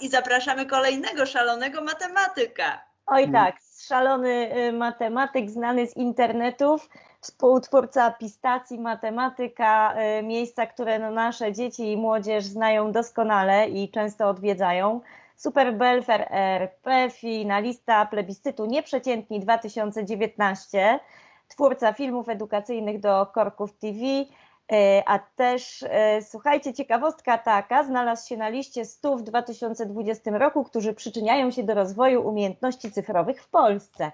i zapraszamy kolejnego szalonego matematyka. Oj tak, szalony y, matematyk znany z internetów, współtwórca Pistacji Matematyka, y, miejsca, które no nasze dzieci i młodzież znają doskonale i często odwiedzają. Super Belfer RP, finalista plebiscytu Nieprzeciętni 2019, twórca filmów edukacyjnych do Korków TV, a też e, słuchajcie, ciekawostka taka, znalazł się na liście 100 w 2020 roku, którzy przyczyniają się do rozwoju umiejętności cyfrowych w Polsce.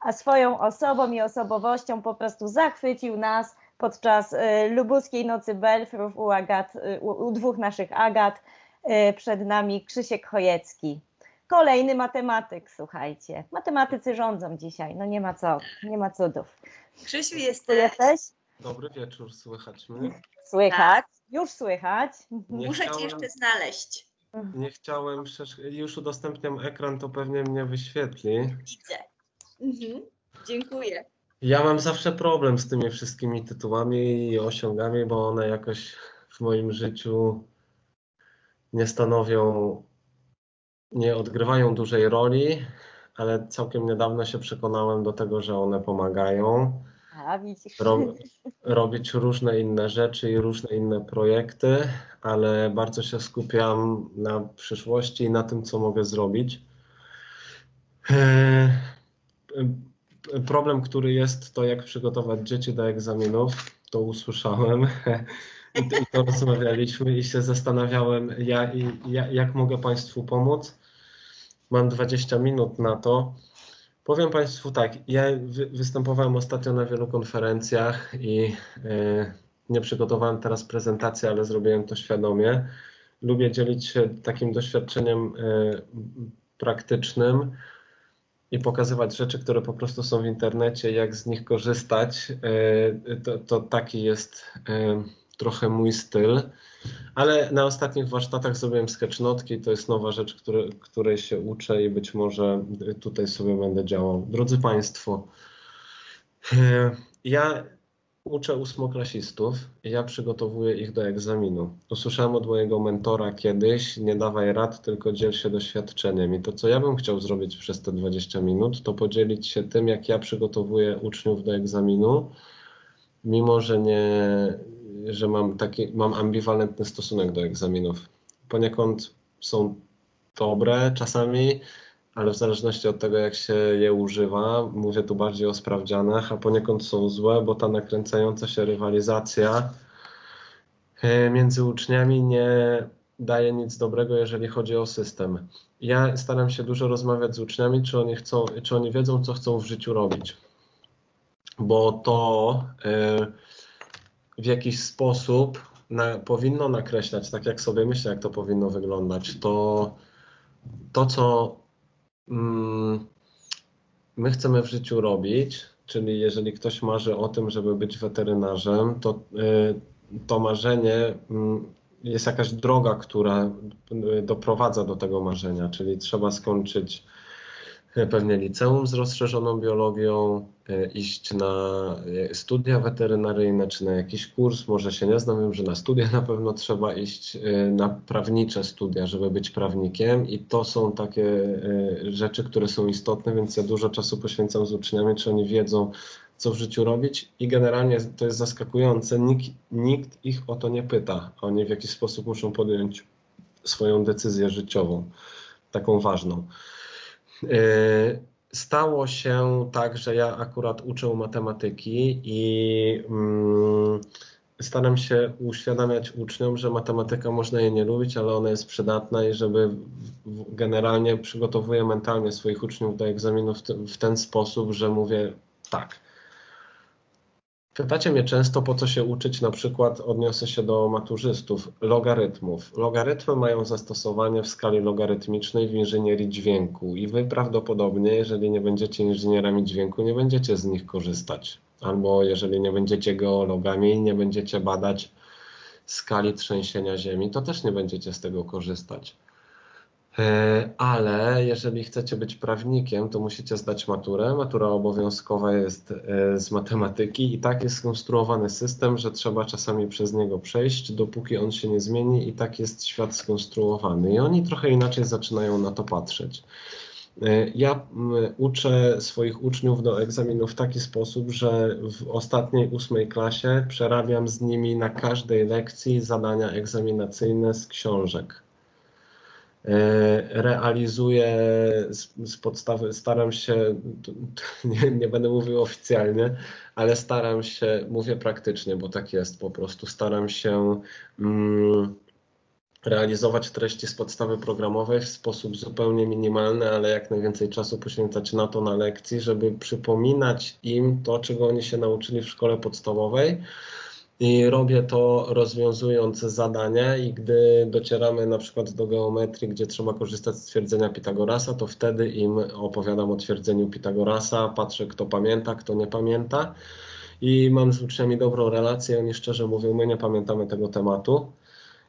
A swoją osobą i osobowością po prostu zachwycił nas podczas e, lubuskiej nocy Belfrów u, Agat, u, dwóch naszych Agat. Przed nami Krzysiek Chojecki. Kolejny matematyk, słuchajcie. Matematycy rządzą dzisiaj, no nie ma co, nie ma cudów. Krzysiu, jesteś? jesteś? Dobry wieczór, słychać mnie? Słychać, już słychać. Nie Muszę cię chciałem- jeszcze znaleźć. Nie chciałem, już udostępniam ekran, to pewnie mnie wyświetli. Widzę. Mhm. Dziękuję. Ja mam zawsze problem z tymi wszystkimi tytułami i osiągami, bo one jakoś w moim życiu nie stanowią, nie odgrywają dużej roli, ale całkiem niedawno się przekonałem do tego, że one pomagają. A widzisz. ro, robić różne inne rzeczy i różne inne projekty, ale bardzo się skupiam na przyszłości i na tym, co mogę zrobić. E, Problem, który jest, to jak przygotować dzieci do egzaminów, to usłyszałem i to, rozmawialiśmy i się zastanawiałem, ja, ja, jak mogę Państwu pomóc. Mam 20 minut na to. Powiem Państwu tak, ja wy, występowałem ostatnio na wielu konferencjach i e, nie przygotowałem teraz prezentacji, ale zrobiłem to świadomie. Lubię dzielić się takim doświadczeniem e, praktycznym i pokazywać rzeczy, które po prostu są w internecie, jak z nich korzystać. E, to, to taki jest e, trochę mój styl. Ale na ostatnich warsztatach zrobiłem sketchnotki, to jest nowa rzecz, które, której się uczę i być może tutaj sobie będę działał. Drodzy Państwo, e, ja uczę ósmoklasistów i ja przygotowuję ich do egzaminu. Usłyszałem od mojego mentora kiedyś, nie dawaj rad, tylko dziel się doświadczeniem. I to, co ja bym chciał zrobić przez te 20 minut, to podzielić się tym, jak ja przygotowuję uczniów do egzaminu, mimo że nie, że mam taki, mam ambiwalentny stosunek do egzaminów. Poniekąd są dobre czasami, ale w zależności od tego, jak się je używa, mówię tu bardziej o sprawdzianach, a poniekąd są złe, bo ta nakręcająca się rywalizacja e, między uczniami nie daje nic dobrego, jeżeli chodzi o system. Ja staram się dużo rozmawiać z uczniami, czy oni chcą, czy oni wiedzą, co chcą w życiu robić. Bo to e, w jakiś sposób na, powinno nakreślać, tak jak sobie myślę, jak to powinno wyglądać. To, to co mm, my chcemy w życiu robić, czyli jeżeli ktoś marzy o tym, żeby być weterynarzem, to y, to marzenie mm, jest jakaś droga, która y, doprowadza do tego marzenia, czyli trzeba skończyć y, pewnie liceum z rozszerzoną biologią, y, iść na y, studia weterynaryjne czy na jakiś kurs, może się nie znam, wiem, że na studia na pewno trzeba iść, y, na prawnicze studia, żeby być prawnikiem. I to są takie rzeczy, które są istotne, więc ja dużo czasu poświęcam z uczniami, czy oni wiedzą, co w życiu robić. I generalnie to jest zaskakujące, nikt, nikt ich o to nie pyta, oni w jakiś sposób muszą podjąć swoją decyzję życiową, taką ważną. Yy, Stało się tak, że ja akurat uczę matematyki i mm, staram się uświadamiać uczniom, że matematyka można jej nie lubić, ale ona jest przydatna i żeby generalnie przygotowuję mentalnie swoich uczniów do egzaminu w, ten- w ten sposób, że mówię tak. Pytacie mnie często, po co się uczyć, na przykład odniosę się do maturzystów, logarytmów. Logarytmy mają zastosowanie w skali logarytmicznej w inżynierii dźwięku i wy prawdopodobnie, jeżeli nie będziecie inżynierami dźwięku, nie będziecie z nich korzystać. Albo jeżeli nie będziecie geologami, nie będziecie badać skali trzęsienia ziemi, to też nie będziecie z tego korzystać. E, Ale jeżeli chcecie być prawnikiem, to musicie zdać maturę. Matura obowiązkowa jest e, z matematyki i tak jest skonstruowany system, że trzeba czasami przez niego przejść, dopóki on się nie zmieni i tak jest świat skonstruowany. I oni trochę inaczej zaczynają na to patrzeć. E, Ja uczę swoich uczniów do egzaminu w taki sposób, że w ostatniej ósmej klasie przerabiam z nimi na każdej lekcji zadania egzaminacyjne z książek. E, Realizuję z, z podstawy, staram się, nie, nie będę mówił oficjalnie, ale staram się, mówię praktycznie, bo tak jest po prostu, staram się mm, realizować treści z podstawy programowej w sposób zupełnie minimalny, ale jak najwięcej czasu poświęcać na to na lekcji, żeby przypominać im to, czego oni się nauczyli w szkole podstawowej. I robię to rozwiązując zadania i gdy docieramy na przykład do geometrii, gdzie trzeba korzystać z twierdzenia Pitagorasa, to wtedy im opowiadam o twierdzeniu Pitagorasa, patrzę kto pamięta, kto nie pamięta. I mam z uczniami dobrą relację, oni szczerze mówią, my nie pamiętamy tego tematu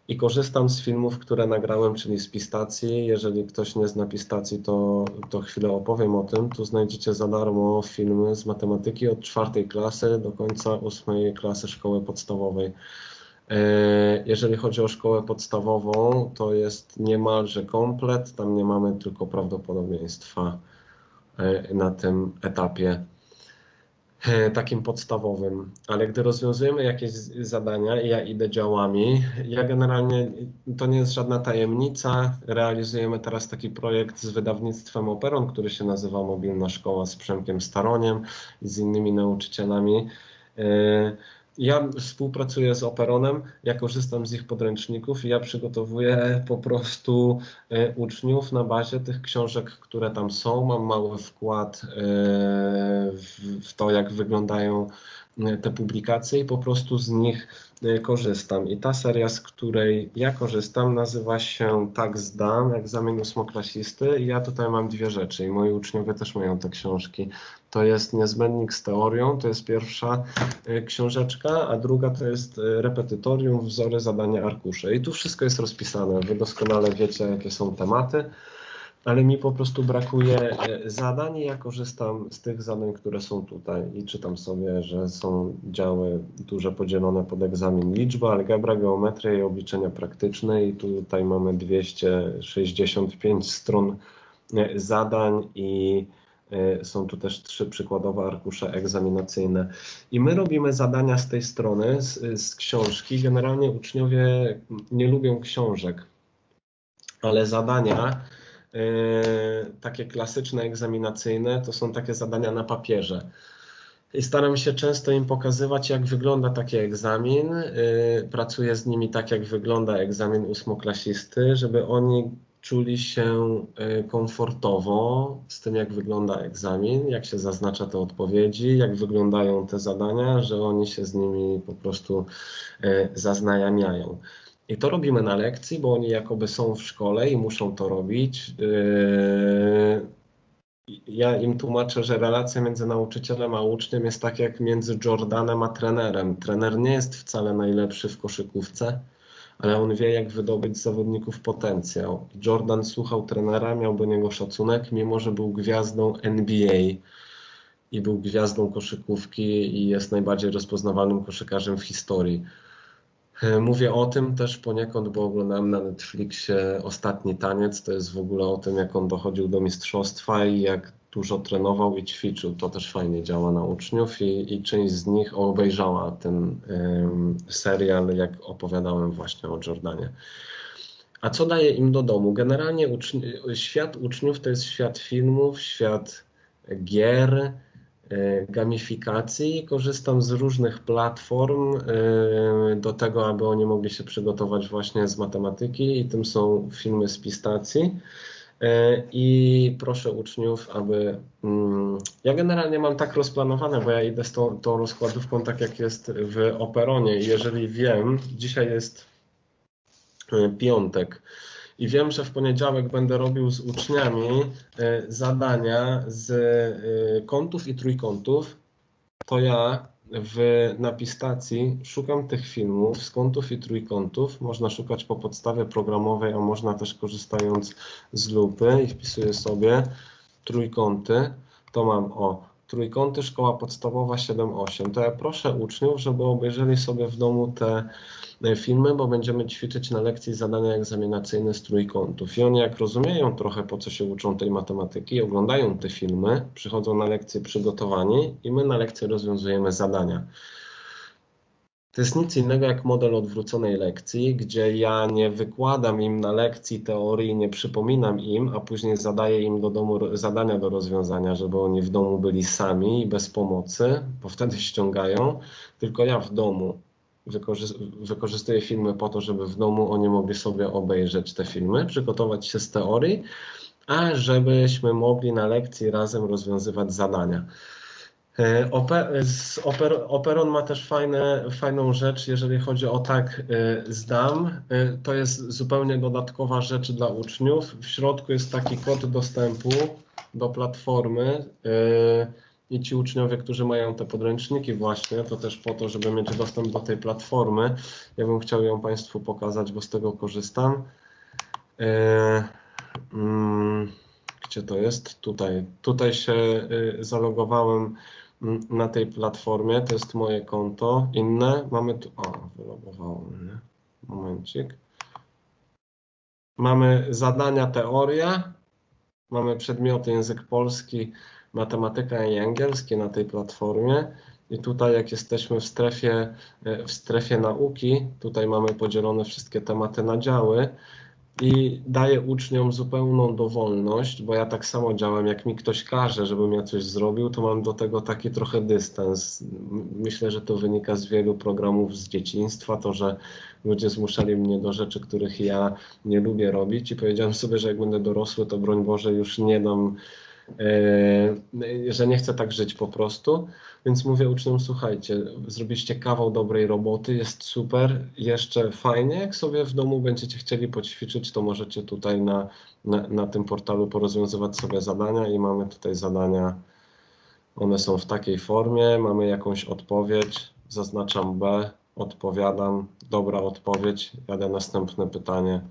i korzystam z filmów, które nagrałem, czyli z Pistacji. Jeżeli ktoś nie zna Pistacji, to, to chwilę opowiem o tym. Tu znajdziecie za darmo filmy z matematyki od czwartej klasy do końca ósmej klasy szkoły podstawowej. E, Jeżeli chodzi o szkołę podstawową, to jest niemalże komplet. Tam nie mamy tylko prawdopodobieństwa e, na tym etapie takim podstawowym, ale gdy rozwiązujemy jakieś zadania i ja idę działami, ja generalnie, to nie jest żadna tajemnica, realizujemy teraz taki projekt z wydawnictwem Operon, który się nazywa Mobilna Szkoła z Przemkiem Staroniem i z innymi nauczycielami. Ja współpracuję z Operonem, ja korzystam z ich podręczników i ja przygotowuję po prostu e, uczniów na bazie tych książek, które tam są. Mam mały wkład e, w, to, jak wyglądają te publikacje i po prostu z nich e, korzystam. I ta seria, z której ja korzystam, nazywa się Tak zdam, egzamin ósmoklasisty. I ja tutaj mam dwie rzeczy i moi uczniowie też mają te książki. To jest Niezbędnik z teorią, to jest pierwsza e, książeczka, a druga to jest e, repetytorium, wzory, zadania, arkusze. I tu wszystko jest rozpisane. Wy doskonale wiecie, jakie są tematy, ale mi po prostu brakuje e, zadań i ja korzystam z tych zadań, które są tutaj i czytam sobie, że są działy duże podzielone pod egzamin liczba, algebra, geometria i obliczenia praktyczne i tutaj mamy 265 stron e, zadań i e, są tu też trzy przykładowe arkusze egzaminacyjne. I my robimy zadania z tej strony, z, z książki. Generalnie uczniowie nie lubią książek, ale zadania takie klasyczne, egzaminacyjne, to są takie zadania na papierze. I staram się często im pokazywać, jak wygląda taki egzamin. E, Pracuję z nimi tak, jak wygląda egzamin ósmoklasisty, żeby oni czuli się e, komfortowo z tym, jak wygląda egzamin, jak się zaznacza te odpowiedzi, jak wyglądają te zadania, że oni się z nimi po prostu zaznajamiają. I to robimy na lekcji, bo oni jakoby są w szkole i muszą to robić. Yy, Ja im tłumaczę, że relacja między nauczycielem a uczniem jest tak jak między Jordanem a trenerem. Trener nie jest wcale najlepszy w koszykówce, ale on wie, jak wydobyć z zawodników potencjał. Jordan słuchał trenera, miał do niego szacunek, mimo że był gwiazdą NBA i był gwiazdą koszykówki i jest najbardziej rozpoznawalnym koszykarzem w historii. E, Mówię o tym też poniekąd, bo oglądałem na Netflixie Ostatni Taniec. To jest w ogóle o tym, jak on dochodził do mistrzostwa i jak dużo trenował i ćwiczył. To też fajnie działa na uczniów i, i część z nich obejrzała ten serial, jak opowiadałem właśnie o Jordanie. A co daje im do domu? Generalnie uczni- świat uczniów to jest świat filmów, świat gier, gamifikacji. Korzystam z różnych platform e, do tego, aby oni mogli się przygotować właśnie z matematyki i tym są filmy z Pistacji. E, I proszę uczniów, aby. mm, Ja generalnie mam tak rozplanowane, bo ja idę z tą, tą rozkładówką tak jak jest w Operonie. Jeżeli wiem, dzisiaj jest e, piątek. I wiem, że w poniedziałek będę robił z uczniami e, zadania z e, kątów i trójkątów, to ja w napistacji szukam tych filmów z kątów i trójkątów. Można szukać po podstawie programowej, a można też korzystając z lupy i wpisuję sobie trójkąty. To mam o trójkąty szkoła podstawowa 7-8. To ja proszę uczniów, żeby obejrzeli sobie w domu te e, filmy, bo będziemy ćwiczyć na lekcji zadania egzaminacyjne z trójkątów. I oni jak rozumieją trochę po co się uczą tej matematyki, oglądają te filmy, przychodzą na lekcje przygotowani i my na lekcji rozwiązujemy zadania. To jest nic innego jak model odwróconej lekcji, gdzie ja nie wykładam im na lekcji teorii, nie przypominam im, a później zadaję im do domu zadania do rozwiązania, żeby oni w domu byli sami i bez pomocy, bo wtedy ściągają, tylko ja w domu wykorzy- wykorzystuję filmy po to, żeby w domu oni mogli sobie obejrzeć te filmy, przygotować się z teorii, a żebyśmy mogli na lekcji razem rozwiązywać zadania. E, Oper- Operon ma też fajne, fajną rzecz, jeżeli chodzi o tak e, zdam. E, To jest zupełnie dodatkowa rzecz dla uczniów. W środku jest taki kod dostępu do platformy i ci uczniowie, którzy mają te podręczniki właśnie, to też po to, żeby mieć dostęp do tej platformy. Ja bym chciał ją Państwu pokazać, bo z tego korzystam. Mm, Gdzie to jest? Tutaj. Tutaj się zalogowałem na tej platformie. To jest moje konto. Inne mamy tu. O, wylogowałem. Nie? Momencik. Mamy zadania teoria. Mamy przedmioty język polski, matematyka i angielski na tej platformie. I tutaj jak jesteśmy w strefie, y, w strefie nauki, tutaj mamy podzielone wszystkie tematy na działy i daję uczniom zupełną dowolność, bo ja tak samo działam, jak mi ktoś każe, żebym ja coś zrobił, to mam do tego taki trochę dystans. Myślę, że to wynika z wielu programów z dzieciństwa, to, że ludzie zmuszali mnie do rzeczy, których ja nie lubię robić i powiedziałem sobie, że jak będę dorosły, to broń Boże już nie dam, że nie chcę tak żyć po prostu. Więc mówię uczniom, słuchajcie, zrobiliście kawał dobrej roboty, jest super, jeszcze fajnie, jak sobie w domu będziecie chcieli poćwiczyć, to możecie tutaj na, na, na tym portalu porozwiązywać sobie zadania i mamy tutaj zadania, one są w takiej formie, mamy jakąś odpowiedź, zaznaczam B, odpowiadam, dobra odpowiedź, jadę następne pytanie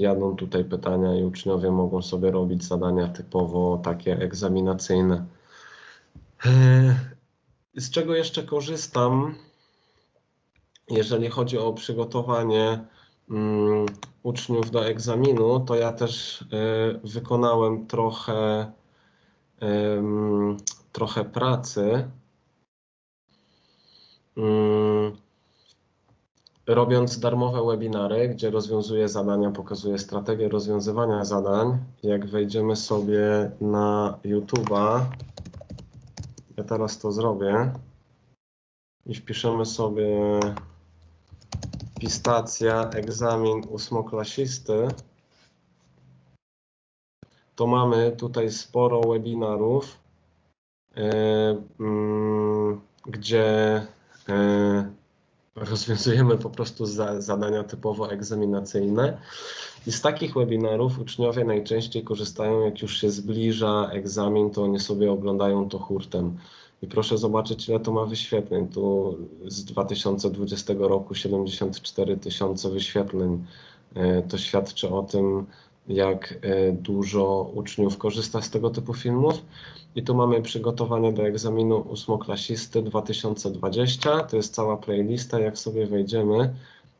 jadą tutaj pytania i uczniowie mogą sobie robić zadania typowo takie egzaminacyjne. E, Z czego jeszcze korzystam, jeżeli chodzi o przygotowanie mm, uczniów do egzaminu, to ja też e, wykonałem trochę, em, trochę pracy. Robiąc darmowe webinary, gdzie rozwiązuję zadania, pokazuję strategię rozwiązywania zadań. Jak wejdziemy sobie na YouTube'a, ja teraz to zrobię i wpiszemy sobie pistacja, egzamin ósmoklasisty, to mamy tutaj sporo webinarów, e, mm, gdzie e, rozwiązujemy po prostu za, zadania typowo egzaminacyjne. I z takich webinarów uczniowie najczęściej korzystają, jak już się zbliża egzamin, to oni sobie oglądają to hurtem. I proszę zobaczyć, ile to ma wyświetleń. Tu z 2020 roku 74 tysiące wyświetleń. E, To świadczy o tym, jak e, dużo uczniów korzysta z tego typu filmów. I tu mamy przygotowanie do egzaminu ósmoklasisty 2020. To jest cała playlista. Jak sobie wejdziemy,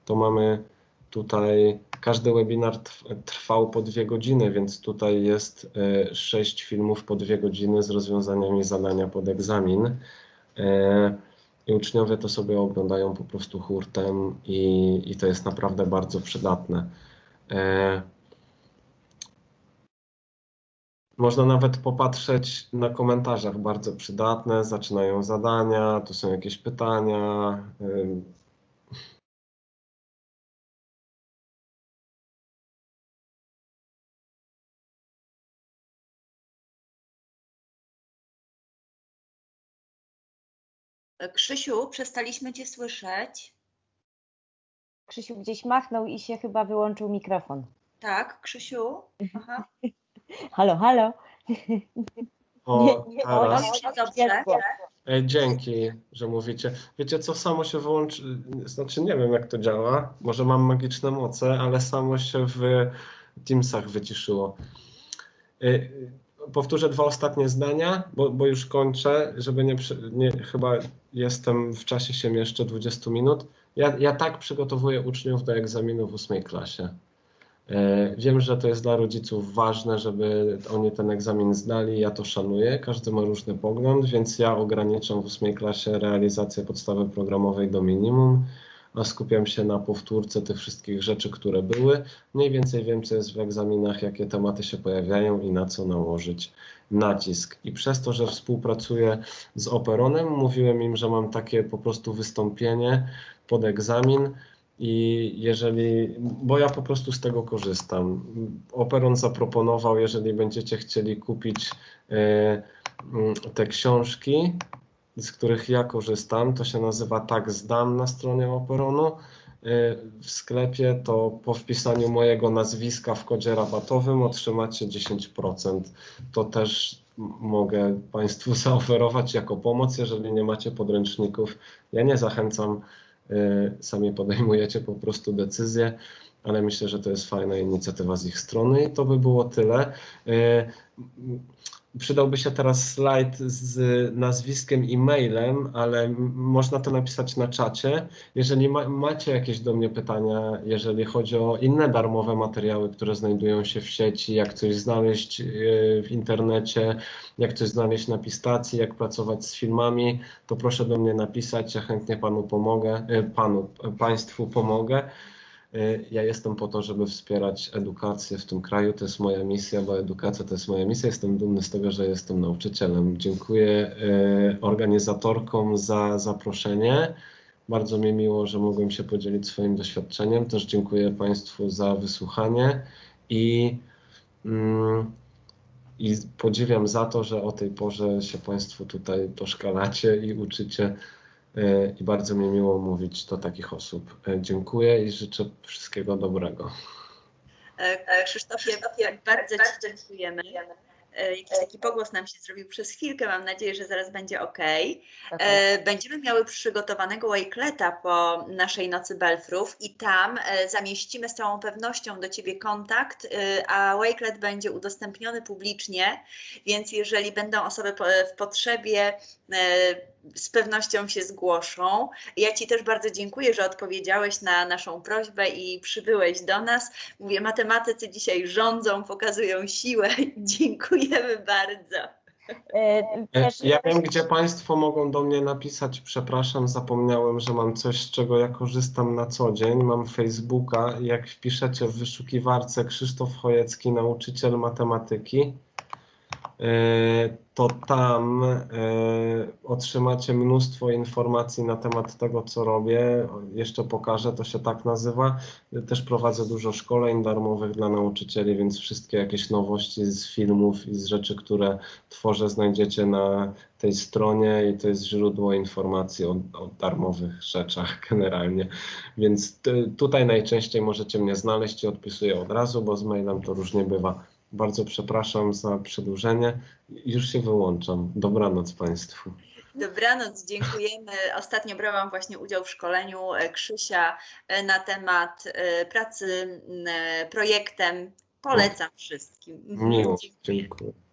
to mamy tutaj, każdy webinar trw- trwał po dwie godziny, więc tutaj jest e, sześć filmów po dwie godziny z rozwiązaniami zadania pod egzamin. E, I uczniowie to sobie oglądają po prostu hurtem i, i to jest naprawdę bardzo przydatne. Można nawet popatrzeć na komentarzach, bardzo przydatne. Zaczynają zadania, tu są jakieś pytania. Krzysiu, przestaliśmy Cię słyszeć. Krzysiu gdzieś machnął i się chyba wyłączył mikrofon. Tak, Krzysiu? Aha. Halo, halo. O, Nie, nie, teraz. o, dobrze. Dzięki, że mówicie. Wiecie co, samo się wyłączy, znaczy nie wiem jak to działa, może mam magiczne moce, ale samo się w Teamsach wyciszyło. E, Powtórzę dwa ostatnie zdania, bo, bo już kończę, żeby nie, nie, chyba jestem w czasie się mieszczę 20 minut. Ja, ja tak przygotowuję uczniów do egzaminu w ósmej klasie. E, Wiem, że to jest dla rodziców ważne, żeby oni ten egzamin zdali. Ja to szanuję. Każdy ma różny pogląd, więc ja ograniczam w ósmej klasie realizację podstawy programowej do minimum, a skupiam się na powtórce tych wszystkich rzeczy, które były. Mniej więcej wiem, co jest w egzaminach, jakie tematy się pojawiają i na co nałożyć nacisk. I przez to, że współpracuję z Operonem, mówiłem im, że mam takie po prostu wystąpienie pod egzamin. I jeżeli, bo ja po prostu z tego korzystam. Operon zaproponował, jeżeli będziecie chcieli kupić e, mm, te książki, z których ja korzystam, to się nazywa Tak Zdam na stronie Operonu. e, W sklepie to po wpisaniu mojego nazwiska w kodzie rabatowym otrzymacie 10%. To też mogę Państwu zaoferować jako pomoc, jeżeli nie macie podręczników. Ja nie zachęcam sami podejmujecie po prostu decyzje, ale myślę, że to jest fajna inicjatywa z ich strony i to by było tyle. Przydałby się teraz slajd z nazwiskiem i mailem, ale można to napisać na czacie. Jeżeli ma, macie jakieś do mnie pytania, jeżeli chodzi o inne darmowe materiały, które znajdują się w sieci, jak coś znaleźć y, w internecie, jak coś znaleźć na Pistacji, jak pracować z filmami, to proszę do mnie napisać, ja chętnie panu pomogę, y, panu, państwu pomogę. Y, Ja jestem po to, żeby wspierać edukację w tym kraju. To jest moja misja, bo edukacja to jest moja misja. Jestem dumny z tego, że jestem nauczycielem. Dziękuję y, organizatorkom za zaproszenie. Bardzo mi miło, że mogłem się podzielić swoim doświadczeniem. Też dziękuję Państwu za wysłuchanie i, mm, i podziwiam za to, że o tej porze się Państwo tutaj doszkalacie i uczycie. E, I bardzo mi miło mówić do takich osób. E, Dziękuję i życzę wszystkiego dobrego. E, Krzysztofie, bardzo Ci dziękujemy. Jakiś taki pogłos nam się zrobił przez chwilkę. Mam nadzieję, że zaraz będzie ok. E, Będziemy miały przygotowanego Wakeleta po naszej nocy Belfrów i tam zamieścimy z całą pewnością do Ciebie kontakt, a Wakelet będzie udostępniony publicznie, więc jeżeli będą osoby w potrzebie, z pewnością się zgłoszą. Ja Ci też bardzo dziękuję, że odpowiedziałeś na naszą prośbę i przybyłeś do nas. Mówię, matematycy dzisiaj rządzą, pokazują siłę. Dziękujemy bardzo. E, E, Ja wiem, gdzie Państwo mogą do mnie napisać. Przepraszam, zapomniałem, że mam coś, z czego ja korzystam na co dzień. Mam Facebooka. Jak wpiszecie w wyszukiwarce Krzysztof Chojecki, nauczyciel matematyki, e, to tam e, otrzymacie mnóstwo informacji na temat tego, co robię. Jeszcze pokażę, to się tak nazywa. Też prowadzę dużo szkoleń darmowych dla nauczycieli, więc wszystkie jakieś nowości z filmów i z rzeczy, które tworzę, znajdziecie na tej stronie i to jest źródło informacji o, o darmowych rzeczach generalnie. Więc ty, tutaj najczęściej możecie mnie znaleźć i odpisuję od razu, bo z mailem to różnie bywa. Bardzo przepraszam za przedłużenie. Już się wyłączam. Dobranoc Państwu. Dobranoc, dziękujemy. Ostatnio brałam właśnie udział w szkoleniu e, Krzysia e, na temat e, pracy projektem. Polecam wszystkim. Miło. Dziękuję. Dziękuję.